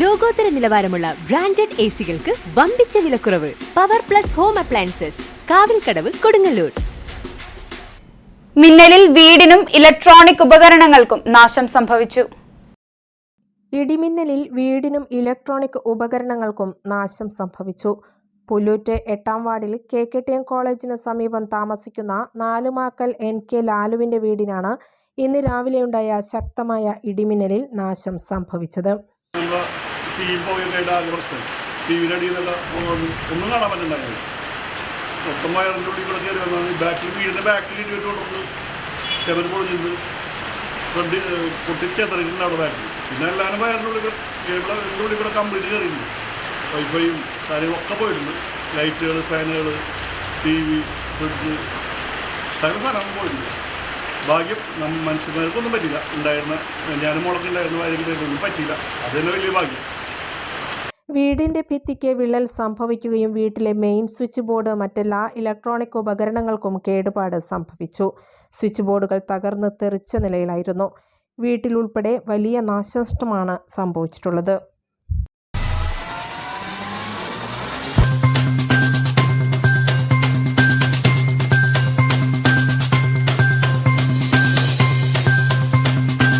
ലോകോത്തര നിലവാരമുള്ള branded A സികൾക്ക് വമ്പിച്ച വിലക്കുറവ്. Power plus home appliances Kavilkadavu Kodungallur. മിന്നലിൽ വീടിനും ഇലക്ട്രോണിക് ഉപകരണങ്ങൾക്കും നാശം സംഭവിച്ചു. ഇടിമിന്നലിൽ വീടിനും ഇലക്ട്രോണിക് ഉപകരണങ്ങൾക്കും നാശം സംഭവിച്ചു. പുല്ലൂറ്റ് എട്ടാം വാർഡിൽ കെ കെ ടി എം കോളേജിന് സമീപം താമസിക്കുന്ന നാലുമാക്കൽ എൻ കെ ലാലുവിന്റെ വീടിനാണ് ഇന്ന് രാവിലെയുണ്ടായ ശക്തമായ ഇടിമിന്നലിൽ നാശം സംഭവിച്ചത്. ടി പോയൊക്കെ ആകെ പ്രശ്നം. ടി നിന്നല്ല ഒന്നും കാണാൻ പറ്റുന്നുണ്ടായിരുന്നു മൊത്തമായ വയറിന്റെ ഉള്ളിൽ കൂടെ കയറി വന്നാൽ ബാക്കിൽ വീടിന്റെ ബാക്കിൽ ഇരുപത് കൊണ്ടുവന്ന് ചെവൻ പൊളിഞ്ഞിട്ട് ഫ്രണ്ട് പൊട്ടിച്ചെതറിയിട്ടുണ്ട് അവിടെ ബാക്കിൽ പിന്നെ എല്ലാവരും വയറിന്റെ ഉള്ളിൽ കൂടെ കേബിൾ ഇതിന്റെ ഉള്ളിൽ കൂടെ കംപ്ലീറ്റ് കയറിയിട്ടുണ്ട്. വൈഫൈയും കാര്യങ്ങളൊക്കെ പോയിട്ടുണ്ട്. ലൈറ്റുകൾ ഫാനുകൾ ടി വി ഫ്രിഡ്ജ് സകല സാധനം പോയിട്ടുണ്ട് ഭാഗ്യം നമ്മൾ മനുഷ്യന്മാർക്കൊന്നും പറ്റില്ല ഉണ്ടായിരുന്ന ഞാനും മുളക്കുണ്ടായിരുന്ന കാര്യങ്ങളൊന്നും പറ്റില്ല അത് തന്നെ വലിയ ഭാഗ്യം. വീടിന്റെ ഭിത്തിക്ക് വിള്ളൽ സംഭവിക്കുകയും വീട്ടിലെ മെയിൻ സ്വിച്ച് ബോർഡ് മറ്റെല്ലാ ഇലക്ട്രോണിക് ഉപകരണങ്ങൾക്കും കേടുപാട് സംഭവിച്ചു. സ്വിച്ച് ബോർഡുകൾ തകർന്ന് തെറിച്ച നിലയിലായിരുന്നു. വീട്ടിലുൾപ്പെടെ വലിയ നാശനഷ്ടമാണ് സംഭവിച്ചിട്ടുള്ളത്.